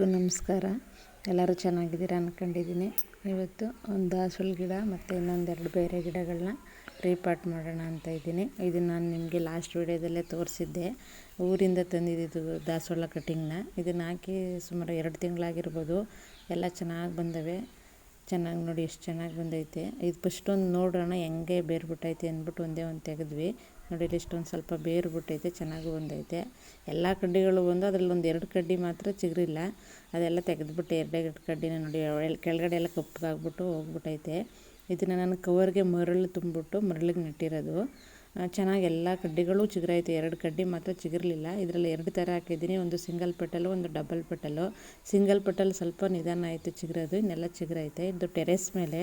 ಎಲ್ರಿಗೂ ನಮಸ್ಕಾರ. ಎಲ್ಲರೂ ಚೆನ್ನಾಗಿದ್ದೀರ ಅಂದ್ಕೊಂಡಿದ್ದೀನಿ ಇವತ್ತು ಒಂದು ದಾಸವಾಳ ಗಿಡ ಮತ್ತು ಇನ್ನೊಂದೆರಡು ಬೇರೆ ಗಿಡಗಳನ್ನ ರೀಪಾಟ್ ಮಾಡೋಣ ಅಂತ ಇದ್ದೀನಿ. ಇದನ್ನು ನಾನು ನಿಮಗೆ ಲಾಸ್ಟ್ ವೀಡಿಯೋದಲ್ಲೇ ತೋರಿಸಿದ್ದೆ. ಊರಿಂದ ತಂದಿದ್ದು ದಾಸೋಳ ಕಟ್ಟಿಂಗ್ನ ಇದನ್ನು ಹಾಕಿ ಸುಮಾರು ಎರಡು ತಿಂಗಳಾಗಿರ್ಬೋದು. ಎಲ್ಲ ಚೆನ್ನಾಗಿ ಬಂದವೆ. ಚೆನ್ನಾಗಿ ನೋಡಿ ಎಷ್ಟು ಚೆನ್ನಾಗಿ ಬಂದೈತೆ. ಇದು ಫಸ್ಟ್ ಒಂದು ನೋಡೋಣ ಹೆಂಗೆ ಬೇರ್ಬಿಟ್ಟೈತೆ ಅಂದ್ಬಿಟ್ಟು ಒಂದೇ ಒಂದು ತೆಗೆದ್ವಿ. ನೋಡಿ ಇಲ್ಲಿ ಇಷ್ಟೊಂದು ಸ್ವಲ್ಪ ಬೇರು ಬಿಟ್ಟೈತೆ ಚೆನ್ನಾಗಿ ಬಂದೈತೆ. ಎಲ್ಲ ಕಡ್ಡಿಗಳು ಬಂದು ಅದರಲ್ಲಿ ಒಂದು ಎರಡು ಕಡ್ಡಿ ಮಾತ್ರ ಚಿಗುರಿಲ್ಲ. ಅದೆಲ್ಲ ತೆಗೆದ್ಬಿಟ್ಟು ಎರಡೆರಡು ಕಡ್ಡಿನ ನೋಡಿ ಕೆಳಗಡೆ ಎಲ್ಲ ಕಪ್ಪಗಾಗ್ಬಿಟ್ಟು ಹೋಗ್ಬಿಟ್ಟೈತೆ. ಇದನ್ನು ನಾನು ಕವರ್ಗೆ ಮರಳು ತುಂಬಿಬಿಟ್ಟು ಮರಳಿಗೆ ನೆಟ್ಟಿರೋದು. ಚೆನ್ನಾಗಿ ಎಲ್ಲ ಕಡ್ಡಿಗಳು ಚಿಗುರೈತೆ ಎರಡು ಕಡ್ಡಿ ಮಾತ್ರ ಚಿಗಿರಲಿಲ್ಲ. ಇದರಲ್ಲಿ ಎರಡು ಥರ ಹಾಕಿದ್ದೀನಿ. ಒಂದು ಸಿಂಗಲ್ ಪೆಟಲು ಒಂದು ಡಬಲ್ ಪೆಟಲು ಸಿಂಗಲ್ ಪೆಟಲ್ ಸ್ವಲ್ಪ ನಿಧಾನ ಆಯಿತು ಚಿಗುರೋದು, ಇನ್ನೆಲ್ಲ ಚಿಗುರೈತೆ. ಇದು ಟೆರೆಸ್ ಮೇಲೆ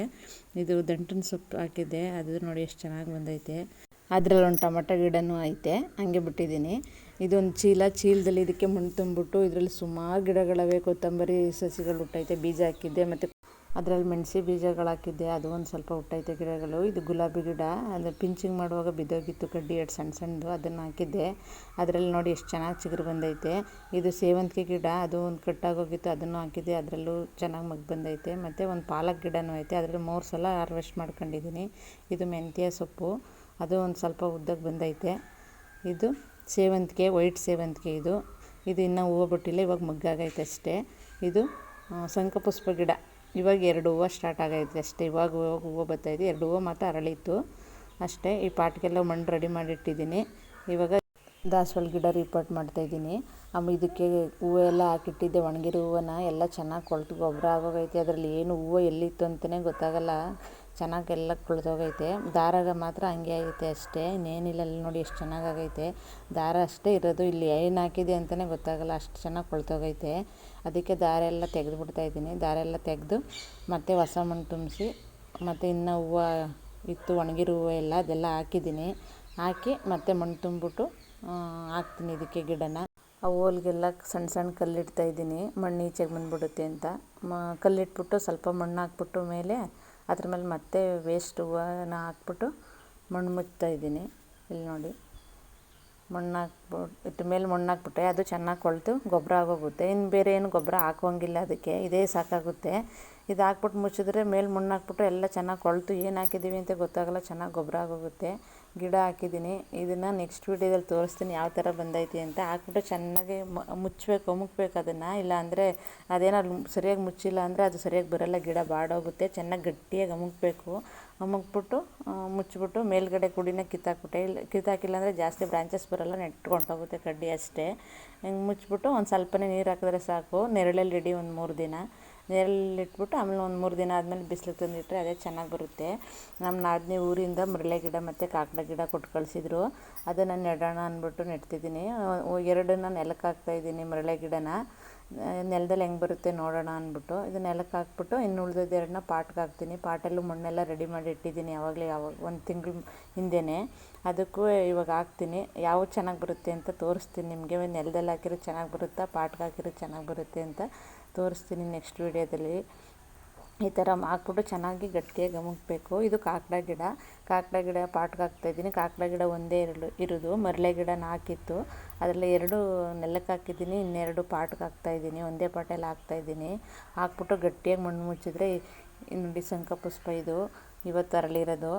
ಇದು ದಂಟಿನ ಸೊಪ್ಪು ಹಾಕಿದ್ದೆ. ಅದು ನೋಡಿ ಎಷ್ಟು ಚೆನ್ನಾಗಿ ಬಂದೈತೆ. ಅದರಲ್ಲಿ ಒಂದು ಟೊಮಟೊ ಗಿಡನೂ ಐತೆ, ಹಂಗೆ ಬಿಟ್ಟಿದ್ದೀನಿ. ಇದೊಂದು ಚೀಲ, ಚೀಲದಲ್ಲಿ ಇದಕ್ಕೆ ಮಣ್ಣು ತುಂಬಿಬಿಟ್ಟು ಇದರಲ್ಲಿ ಸುಮಾರು ಗಿಡಗಳವೆ, ಕೊತ್ತಂಬರಿ, ಸಸಿಗಳು ಹುಟ್ಟೈತೆ, ಬೀಜ ಹಾಕಿದ್ದೆ, ಮತ್ತು ಅದರಲ್ಲಿ ಮೆಣಸಿ ಬೀಜಗಳು ಹಾಕಿದ್ದೆ, ಅದು ಒಂದು ಸ್ವಲ್ಪ ಹುಟ್ಟೈತೆ ಗಿಡಗಳು. ಇದು ಗುಲಾಬಿ ಗಿಡ, ಅದು ಪಿಂಚಿಂಗ್ ಮಾಡುವಾಗ ಬಿದ್ದೋಗಿತ್ತು, ಕಡ್ಡಿ ಎರಡು ಸಣ್ಣ ಸಣ್ಣದು ಅದನ್ನು ಹಾಕಿದ್ದೆ. ಅದರಲ್ಲಿ ನೋಡಿ ಎಷ್ಟು ಚೆನ್ನಾಗಿ ಚಿಗುರು ಬಂದೈತೆ. ಇದು ಸೇವಂತಿಗೆ ಗಿಡ, ಅದು ಒಂದು ಕಟ್ಟಾಗೋಗಿತ್ತು, ಅದನ್ನು ಹಾಕಿದ್ದೆ, ಅದರಲ್ಲೂ ಚೆನ್ನಾಗಿ ಮಗ್ ಬಂದೈತೆ. ಮತ್ತು ಒಂದು ಪಾಲಕ್ ಗಿಡನೂ ಐತೆ, ಅದರಲ್ಲಿ ಮೂರು ಸಲ ಹಾರ್ವೆಸ್ಟ್ ಮಾಡ್ಕೊಂಡಿದ್ದೀನಿ. ಇದು ಮೆಂತ್ಯ ಸೊಪ್ಪು. ಅದು ಒಂದು ಸ್ವಲ್ಪ ಉದ್ದಕ್ಕೆ ಬಂದೈತೆ. ಇದು ಸೇವಂತಿಗೆ, ವೈಟ್ ಸೇವಂತಿಗೆ ಇದು. ಇದು ಇನ್ನೂ ಹೂವು ಬಿಟ್ಟಿಲ್ಲ, ಇವಾಗ ಮಗ್ಗಾಗೈತೆ ಅಷ್ಟೇ. ಇದು ಶಂಖಪುಷ್ಪ ಗಿಡ. ಇವಾಗ ಎರಡು ಹೂವು ಸ್ಟಾರ್ಟ್ ಆಗೈತೆ ಅಷ್ಟೇ. ಇವಾಗ ಹೂವು ಬರ್ತಾಯಿದೆ ಎರಡು ಹೂವು ಮಾತ್ರ ಅರಳಿತ್ತು. ಅಷ್ಟೇ, ಈ ಪಾಟ್ಗೆಲ್ಲ ಮಣ್ಣು ರೆಡಿ ಮಾಡಿಟ್ಟಿದ್ದೀನಿ ಇವಾಗ ದಾಸವಾಳ ಗಿಡ ರಿಪೋರ್ಟ್ ಮಾಡ್ತಾಯಿದ್ದೀನಿ ಆಮೇಲೆ ಇದಕ್ಕೆ ಹೂವು ಎಲ್ಲ ಹಾಕಿಟ್ಟಿದ್ದೆ. ಒಣಗಿರೋ ಹೂವನ್ನ ಎಲ್ಲ ಚೆನ್ನಾಗಿ ಕೊಳ್ತು. ಗೊಬ್ಬರ ಆಗೋಗೈತೆ. ಅದರಲ್ಲಿ ಏನು ಹೂವು ಎಲ್ಲಿತ್ತು ಅಂತಲೇ ಗೊತ್ತಾಗಲ್ಲ. ಚೆನ್ನಾಗಿ ಎಲ್ಲ ಕೊಳ್ತೋಗೈತೆ ದಾರಾಗ ಮಾತ್ರ ಹಂಗೆ ಆಗೈತೆ ಅಷ್ಟೇ. ಇನ್ನೇನಿಲ್ಲ, ಅಲ್ಲಿ ನೋಡಿ ಎಷ್ಟು ಚೆನ್ನಾಗಾಗೈತೆ. ದಾರ ಅಷ್ಟೇ ಇರೋದು. ಇಲ್ಲಿ ಏನು ಹಾಕಿದೆ ಅಂತಲೇ ಗೊತ್ತಾಗಲ್ಲ. ಅಷ್ಟು ಚೆನ್ನಾಗಿ ಕೊಳ್ತೋಗೈತೆ ಅದಕ್ಕೆ ದಾರ ಎಲ್ಲ ತೆಗೆದು ಇದ್ದೀನಿ. ದಾರ ಎಲ್ಲ ತೆಗೆದು ಮತ್ತೆ ಹೊಸ ಮಣ್ಣು ತುಂಬಿಸಿ, ಮತ್ತು ಇನ್ನು ಹೂವು ಇತ್ತು, ಒಣಗಿರೋ ಹೂವು ಎಲ್ಲ ಅದೆಲ್ಲ ಹಾಕಿದ್ದೀನಿ. ಹಾಕಿ ಮತ್ತೆ ಮಣ್ಣು ತುಂಬಿಬಿಟ್ಟು ಹಾಕ್ತೀನಿ ಇದಕ್ಕೆ ಗಿಡನ. ಆ ಹೋಲ್ಗೆಲ್ಲ ಸಣ್ಣ ಸಣ್ಣ ಕಲ್ಲಿಡ್ತಾಯಿದ್ದೀನಿ ಮಣ್ಣು ಈಚೆಗೆ ಬಂದುಬಿಡುತ್ತೆ ಅಂತ. ಮ, ಕಲ್ಲಿಟ್ಬಿಟ್ಟು ಸ್ವಲ್ಪ ಮಣ್ಣು ಹಾಕ್ಬಿಟ್ಟು ಮೇಲೆ ಅದ್ರ ಮೇಲೆ ಮತ್ತೆ ವೇಸ್ಟ್ ಹೂವನ್ನ ಹಾಕ್ಬಿಟ್ಟು ಮಣ್ಣು ಮುಚ್ತಾ ಇದ್ದೀನಿ. ಇಲ್ಲಿ ನೋಡಿ. ಮಣ್ಣು ಹಾಕ್ಬಿಟ್ಟು ಇದ್ರ ಮೇಲೆ ಮಣ್ಣು ಹಾಕ್ಬಿಟ್ರೆ ಅದು ಚೆನ್ನಾಗಿ ಕೊಳೆತು, ಗೊಬ್ಬರ ಆಗೋಗುತ್ತೆ. ಇನ್ನು ಬೇರೆ ಏನು ಗೊಬ್ಬರ ಹಾಕೋಂಗಿಲ್ಲ ಅದಕ್ಕೆ. ಇದೇ ಸಾಕಾಗುತ್ತೆ. ಇದು ಹಾಕ್ಬಿಟ್ಟು ಮುಚ್ಚಿದ್ರೆ ಮೇಲೆ ಮಣ್ಣು ಹಾಕ್ಬಿಟ್ರೆ ಎಲ್ಲ ಚೆನ್ನಾಗಿ ಕೊಳೆತು. ಏನು ಹಾಕಿದ್ದೀವಿ ಅಂತ ಗೊತ್ತಾಗಲ್ಲ. ಚೆನ್ನಾಗಿ ಗೊಬ್ಬರ ಆಗೋಗುತ್ತೆ. ಗಿಡ ಹಾಕಿದ್ದೀನಿ. ಇದನ್ನು ನೆಕ್ಸ್ಟ್ ವೀಡಿಯೋದಲ್ಲಿ ತೋರಿಸ್ತೀನಿ ಯಾವ ಥರ ಬಂದೈತಿ ಅಂತ. ಹಾಕ್ಬಿಟ್ಟು ಚೆನ್ನಾಗಿ ಮುಚ್ಚಬೇಕು ಅಮುಕ್ಬೇಕು ಅದನ್ನು. ಇಲ್ಲ ಅಂದರೆ ಅದೇನಾದ್ರು ಸರಿಯಾಗಿ ಮುಚ್ಚಿಲ್ಲ ಅಂದರೆ ಅದು ಸರಿಯಾಗಿ ಬರೋಲ್ಲ. ಗಿಡ ಬಾಡೋಗುತ್ತೆ. ಚೆನ್ನಾಗಿ ಗಟ್ಟಿಯಾಗಿ ಅಮುಕ್ಬೇಕು. ಅಮುಕ್ಬಿಟ್ಟು ಮುಚ್ಚಿಬಿಟ್ಟು ಮೇಲ್ಗಡೆ ಕುಡಿನ ಕಿತ್ತಾಕ್ಬಿಟ್ಟೆ. ಇಲ್ಲ ಕಿತ್ತಾಕಿಲ್ಲ ಅಂದರೆ ಜಾಸ್ತಿ ಬ್ರಾಂಚಸ್ ಬರೋಲ್ಲ. ನೆಟ್ಕೊಂಡೋಗುತ್ತೆ ಕಡ್ಡಿ ಅಷ್ಟೇ. ಹಿಂಗೆ ಮುಚ್ಚಿಬಿಟ್ಟು ಒಂದು ಸ್ವಲ್ಪನೇ ನೀರು ಹಾಕಿದ್ರೆ ಸಾಕು. ನೆರಳಲ್ಲಿ ಇಡಿ ಒಂದು ಮೂರು ದಿನ. ನೆರಳಲ್ಲಿ ಇಟ್ಬಿಟ್ಟು ಆಮೇಲೆ ಒಂದು ಮೂರು ದಿನ ಆದಮೇಲೆ ಬಿಸಿಲಿಗೆ ತಂದಿಟ್ಟರೆ ಅದೇ ಚೆನ್ನಾಗಿ ಬರುತ್ತೆ. ನಮ್ಮ ನಾದಿನಿ ಊರಿಂದ ಮರಳೆ ಗಿಡ ಮತ್ತು ಕಾಕಡ ಗಿಡ ಕೊಟ್ಟು ಕಳಿಸಿದ್ರು. ಅದನ್ನು ನೆಡೋಣ ಅಂದ್ಬಿಟ್ಟು ನೆಡ್ತಿದ್ದೀನಿ. ಎರಡನ್ನು ನೆಲಕ್ಕೆ ಹಾಕ್ತಾಯಿದ್ದೀನಿ ಮರಳೆ ಗಿಡನ. ನೆಲದಲ್ಲಿ ಹೆಂಗೆ ಬರುತ್ತೆ ನೋಡೋಣ ಅಂದ್ಬಿಟ್ಟು ಇದು ನೆಲಕ್ಕೆ ಹಾಕ್ಬಿಟ್ಟು ಇನ್ನು ಉಳಿದದ್ದು ಎರಡನ್ನ ಪಾಟ್ಗೆ ಹಾಕ್ತೀನಿ. ಪಾಟಲ್ಲೂ ಮಣ್ಣೆಲ್ಲ ರೆಡಿ ಮಾಡಿ ಇಟ್ಟಿದ್ದೀನಿ ಯಾವಾಗಲೇ ಯಾವಾಗ, ಒಂದು ತಿಂಗಳು ಹಿಂದೆಯೇ ಅದಕ್ಕೂ ಇವಾಗ ಹಾಕ್ತೀನಿ. ಯಾವ ಚೆನ್ನಾಗಿ ಬರುತ್ತೆ ಅಂತ ತೋರಿಸ್ತೀನಿ ನಿಮಗೆ. ನೆಲದಲ್ಲಿ ಹಾಕಿರೋ ಚೆನ್ನಾಗಿ ಬರುತ್ತಾ, ಪಾಟ್ಗೆ ಹಾಕಿರೋ ಚೆನ್ನಾಗಿ ಬರುತ್ತೆ ಅಂತ. ತೋರಿಸ್ತೀನಿ ನೆಕ್ಸ್ಟ್ ವೀಡಿಯೋದಲ್ಲಿ ಈ ಥರ ಹಾಕ್ಬಿಟ್ಟು ಚೆನ್ನಾಗಿ ಗಟ್ಟಿಯಾಗಿ ಅಮುಕ್ಬೇಕು ಇದು ಕಾಕಡ ಗಿಡ. ಕಾಕಡ ಗಿಡ ಪಾಟ್ಗೆ ಹಾಕ್ತಾಯಿದ್ದೀನಿ ಕಾಕಡ ಗಿಡ ಒಂದೇ ಎರಡು ಇರೋದು. ಮರಳೆ ಗಿಡ ಹಾಕಿತ್ತು. ಅದರಲ್ಲಿ ಎರಡು ನೆಲಕ್ಕೆ ಹಾಕಿದ್ದೀನಿ. ಇನ್ನೆರಡು ಪಾಟ್ಗೆ ಹಾಕ್ತಾಯಿದ್ದೀನಿ ಒಂದೇ ಪಾಟಲ್ಲಿ ಹಾಕ್ತಾಯಿದ್ದೀನಿ ಹಾಕ್ಬಿಟ್ಟು ಗಟ್ಟಿಯಾಗಿ ಮಣ್ಣು ಮುಚ್ಚಿದ್ರೆ ನೋಡಿ ಶಂಖಪುಷ್ಪ ಇದು. ಇವತ್ತು ಅರಳಿರೋದು.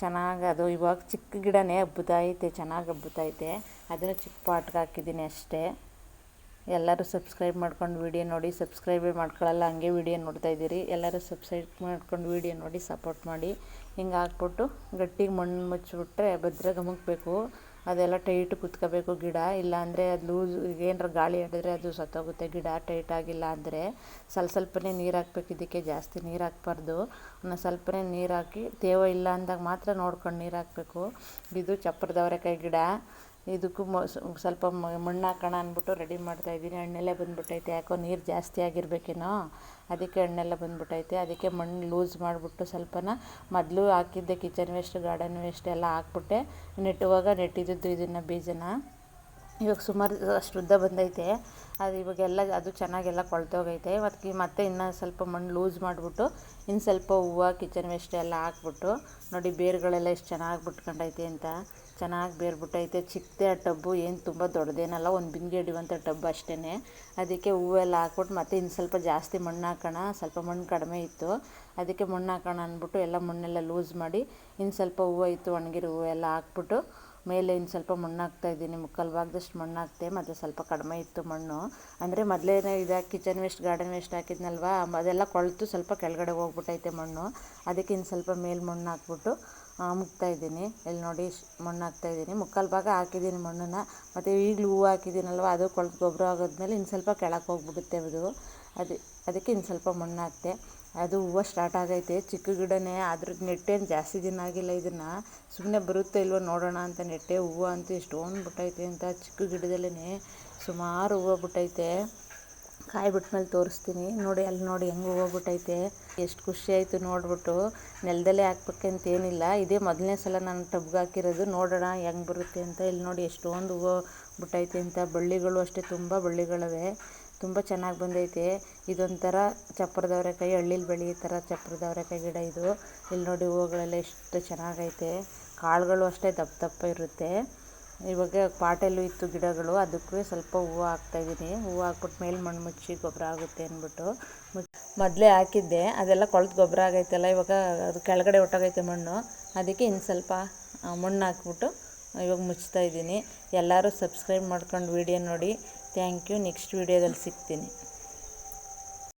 ಚೆನ್ನಾಗಿ ಅದು ಇವಾಗ ಚಿಕ್ಕ ಗಿಡನೇ ಹಬ್ಬುತ್ತೈತೆ ಚೆನ್ನಾಗಿ ಹಬ್ಬುತ್ತೈತೆ ಅದನ್ನು ಚಿಕ್ಕ ಪಾಟ್ಗೆ ಹಾಕಿದ್ದೀನಿ ಅಷ್ಟೇ. ಎಲ್ಲರೂ ಸಬ್ಸ್ಕ್ರೈಬ್ ಮಾಡ್ಕೊಂಡು ವೀಡಿಯೋ ನೋಡಿ ಸಬ್ಸ್ಕ್ರೈಬೇ ಮಾಡ್ಕೊಳ್ಳಲ್ಲ, ಹಂಗೆ ವೀಡಿಯೋ ನೋಡ್ತಾಯಿದ್ದೀರಿ ಎಲ್ಲರೂ ಸಬ್ಸ್ಕ್ರೈಬ್ ಮಾಡ್ಕೊಂಡು ವೀಡಿಯೋ ನೋಡಿ ಸಪೋರ್ಟ್ ಮಾಡಿ. ಹಿಂಗೆ ಹಾಕ್ಬಿಟ್ಟು ಗಟ್ಟಿಗೆ ಮಣ್ಣು ಮುಚ್ಚಿಬಿಟ್ರೆ ಭದ್ರ ಗಮಕಬೇಕು ಅದೆಲ್ಲ ಟೈಟ್ ಕುತ್ಕೋಬೇಕು ಗಿಡ. ಇಲ್ಲಾಂದರೆ ಅದು ಲೂಸ್, ಏನಾರ ಗಾಳಿ ಹಿಡಿದ್ರೆ ಅದು ಸತ್ತೋಗುತ್ತೆ. ಗಿಡ ಟೈಟ್ ಆಗಿಲ್ಲ ಅಂದರೆ ಸ್ವಲ್ಪ ಸ್ವಲ್ಪನೇ ನೀರು ಹಾಕ್ಬೇಕು. ಇದಕ್ಕೆ ಜಾಸ್ತಿ ನೀರು ಹಾಕ್ಬಾರ್ದು. ಒಂದು ಸ್ವಲ್ಪನೇ ನೀರು ಹಾಕಿ, ತೇವ ಇಲ್ಲ ಅಂದಾಗ ಮಾತ್ರ ನೋಡ್ಕೊಂಡು ನೀರು ಹಾಕಬೇಕು. ಇದು ಚಪ್ಪರದವರೆಕಾಯಿ ಗಿಡ. ಇದಕ್ಕೂ ಮ ಸ್ವಲ್ಪ ಮಣ್ಣು ಹಾಕೋಣ ಅಂದ್ಬಿಟ್ಟು ರೆಡಿ ಮಾಡ್ತಾಯಿದ್ದೀನಿ ಹಣ್ಣೆಲ್ಲ ಬಂದ್ಬಿಟ್ಟೈತೆ. ಯಾಕೋ ನೀರು ಜಾಸ್ತಿ ಆಗಿರಬೇಕೇನೋ. ಅದಕ್ಕೆ ಹಣ್ಣೆಲ್ಲ ಬಂದ್ಬಿಟ್ಟೈತೆ. ಅದಕ್ಕೆ ಮಣ್ಣು ಲೂಸ್ ಮಾಡಿಬಿಟ್ಟು ಸ್ವಲ್ಪನ ಮೊದಲು ಹಾಕಿದ್ದೆ ಕಿಚನ್ ವೇಸ್ಟ್, ಗಾರ್ಡನ್ ವೇಸ್ಟ್ ಎಲ್ಲ ಹಾಕ್ಬಿಟ್ಟೆ. ನೆಟ್ಟುವಾಗ ನೆಟ್ಟಿದ್ದು ಇದನ್ನು ಬೀಜನ. ಇವಾಗ ಸುಮಾರು ಅಷ್ಟು ಉದ್ದ ಬಂದೈತೆ. ಅದು ಇವಾಗೆಲ್ಲ ಅದು ಚೆನ್ನಾಗೆಲ್ಲ ಕೊಳ್ತೋಗೈತೆ ಇವತ್ತು ಮತ್ತೆ ಇನ್ನೂ ಸ್ವಲ್ಪ ಮಣ್ಣು ಲೂಸ್ ಮಾಡಿಬಿಟ್ಟು ಇನ್ನು ಸ್ವಲ್ಪ ಹೂವು, ಕಿಚನ್ ವೇಸ್ಟ್ ಎಲ್ಲ ಹಾಕ್ಬಿಟ್ಟು ನೋಡಿ ಬೇರುಗಳೆಲ್ಲ ಎಷ್ಟು ಚೆನ್ನಾಗಿ ಬಿಟ್ಕೊಂಡೈತೆ ಅಂತ. ಚೆನ್ನಾಗಿ ಬೇರ್ಬಿಟ್ಟೈತೆ. ಚಿಕ್ಕದೇ ಆ ಟಬ್ಬು, ಏನು ತುಂಬ ದೊಡ್ಡದೇನಲ್ಲ, ಒಂದು ಬಿಂದಿಗೆ ಹಿಡಿಯುವಂಥ ಟಬ್ ಅಷ್ಟೇ ಅದಕ್ಕೆ ಹೂವೆಲ್ಲ ಹಾಕ್ಬಿಟ್ಟು ಮತ್ತೆ ಇನ್ನು ಸ್ವಲ್ಪ ಜಾಸ್ತಿ ಮಣ್ಣು ಹಾಕೋಣ, ಸ್ವಲ್ಪ ಮಣ್ಣು ಕಡಿಮೆ ಇತ್ತು. ಅದಕ್ಕೆ ಮಣ್ಣು ಹಾಕೋಣ ಅಂದ್ಬಿಟ್ಟು ಎಲ್ಲ ಮಣ್ಣೆಲ್ಲ ಲೂಸ್ ಮಾಡಿ ಇನ್ನು ಸ್ವಲ್ಪ ಹೂವು ಇತ್ತು, ಒಣಗಿರು ಹೂವು ಎಲ್ಲ ಹಾಕ್ಬಿಟ್ಟು ಮೇಲೆ ಇನ್ನು ಸ್ವಲ್ಪ ಮಣ್ಣು ಹಾಕ್ತಾಯಿದ್ದೀನಿ ಮುಕ್ಕಾಲು ಭಾಗದಷ್ಟು ಮಣ್ಣು ಹಾಕ್ತೆ, ಮತ್ತು ಸ್ವಲ್ಪ ಕಡಿಮೆ ಇತ್ತು ಮಣ್ಣು. ಅಂದರೆ ಮೊದಲೇನೇ ಇದು ಕಿಚನ್ ವೇಸ್ಟ್ ಗಾರ್ಡನ್ ವೇಸ್ಟ್ ಹಾಕಿದ್ನಲ್ವ, ಅದೆಲ್ಲ ಕೊಳೆತು ಸ್ವಲ್ಪ ಕೆಳಗಡೆ ಹೋಗ್ಬಿಟ್ಟೈತೆ ಮಣ್ಣು. ಅದಕ್ಕೆ ಇನ್ನು ಸ್ವಲ್ಪ ಮೇಲೆ ಮಣ್ಣು ಹಾಕ್ಬಿಟ್ಟು ಮುಕ್ತಾಯಿದ್ದೀನಿ ಇಲ್ಲಿ ನೋಡಿ ಮಣ್ಣು ಹಾಕ್ತಾಯಿದ್ದೀನಿ ಮುಕ್ಕಾಲು ಭಾಗ ಹಾಕಿದ್ದೀನಿ ಮಣ್ಣನ್ನು. ಮತ್ತು ಈಗಲೂ ಹೂವು ಹಾಕಿದ್ದೀನಲ್ವ? ಅದು ಕೊಳೆತು ಗೊಬ್ಬರ ಆಗೋದ್ಮೇಲೆ ಇನ್ನು ಸ್ವಲ್ಪ ಕೆಳಕ್ಕೆ ಹೋಗ್ಬಿಡುತ್ತೆ ಅದು ಅದು, ಅದಕ್ಕೆ ಇನ್ನು ಸ್ವಲ್ಪ ಮಣ್ಣು ಹಾಕ್ತೆ ಅದು ಹೂವು ಸ್ಟಾರ್ಟ್ ಆಗೈತೆ. ಚಿಕ್ಕ ಗಿಡನೇ ಅದ್ರ ನೆಟ್ಟೇನು ಜಾಸ್ತಿ ದಿನ ಆಗಿಲ್ಲ ಇದನ್ನು. ಸುಮ್ಮನೆ ಬರುತ್ತೆ ಇಲ್ವೋ ನೋಡೋಣ ಅಂತ ನೆಟ್ಟೆ ಹೂವು ಅಂತೂ ಎಷ್ಟೊಂದು ಬಿಟ್ಟೈತೆ ಅಂತ ಚಿಕ್ಕ ಗಿಡದಲ್ಲೇ ಸುಮಾರು ಹೂವು ಬಿಟ್ಟೈತೆ. ಕಾಯಿ ಬಿಟ್ಟ ಮೇಲೆ ತೋರಿಸ್ತೀನಿ. ನೋಡಿ, ಅಲ್ಲಿ ನೋಡಿ ಹೆಂಗೆ ಹೂವು ಬಿಟ್ಟೈತೆ. ಎಷ್ಟು ಖುಷಿ ಆಯಿತು ನೋಡಿಬಿಟ್ಟು ನೆಲದಲ್ಲೇ ಹಾಕ್ಬೇಕಂತೇನಿಲ್ಲ ಇದೇ ಮೊದಲನೇ ಸಲ ನಾನು ಟಬ್ಗೆ ಹಾಕಿರೋದು. ನೋಡೋಣ ಹೆಂಗೆ ಬರುತ್ತೆ ಅಂತ. ಇಲ್ಲಿ ನೋಡಿ ಎಷ್ಟೊಂದು ಹೂವು ಬಿಟ್ಟೈತೆ ಅಂತ. ಬಳ್ಳಿಗಳು ಅಷ್ಟೇ ತುಂಬ ಬಳ್ಳಿಗಳಿವೆ. ತುಂಬ ಚೆನ್ನಾಗಿ ಬಂದೈತೆ. ಇದೊಂಥರ ಚಪ್ಪರದವರೆಕಾಯಿ ಹಳ್ಳಿಲಿ ಬೆಳೆಯೋ ಥರ ಚಪ್ಪರದವರೆಕಾಯಿ ಗಿಡ ಇದು. ಇಲ್ಲಿ ನೋಡಿ ಹೂವುಗಳೆಲ್ಲ ಎಷ್ಟು ಚೆನ್ನಾಗೈತೆ. ಕಾಳುಗಳು ಅಷ್ಟೇ ದಪ್ಪ ದಪ್ಪ ಇರುತ್ತೆ. ಇವಾಗ ಪಾಟಲ್ಲೂ ಇತ್ತು ಗಿಡಗಳು. ಅದಕ್ಕೂ ಸ್ವಲ್ಪ ಹೂವು ಹಾಕ್ತಾಯಿದ್ದೀನಿ ಹೂವು ಹಾಕ್ಬಿಟ್ಟು ಮೇಲೆ ಮಣ್ಣು ಮುಚ್ಚಿ ಗೊಬ್ಬರ ಆಗುತ್ತೆ ಅಂದ್ಬಿಟ್ಟು ಮೊದಲೇ ಹಾಕಿದ್ದೆ, ಅದೆಲ್ಲ ಕೊಳೆತು ಗೊಬ್ಬರ ಆಗೈತಲ್ಲ, ಇವಾಗ ಅದು ಕೆಳಗಡೆ ಹೊಟ್ಟೋಗೈತೆ ಮಣ್ಣು. ಅದಕ್ಕೆ ಇನ್ನು ಸ್ವಲ್ಪ ಮಣ್ಣು ಹಾಕ್ಬಿಟ್ಟು ಇವಾಗ ಮುಚ್ತಾ ಇದ್ದೀನಿ. ಎಲ್ಲರೂ ಸಬ್ಸ್ಕ್ರೈಬ್ ಮಾಡ್ಕೊಂಡು ವೀಡಿಯೋ ನೋಡಿ. ಥ್ಯಾಂಕ್ ಯು ನೆಕ್ಸ್ಟ್ ವೀಡಿಯೋದಲ್ಲಿ ಸಿಗ್ತೀನಿ.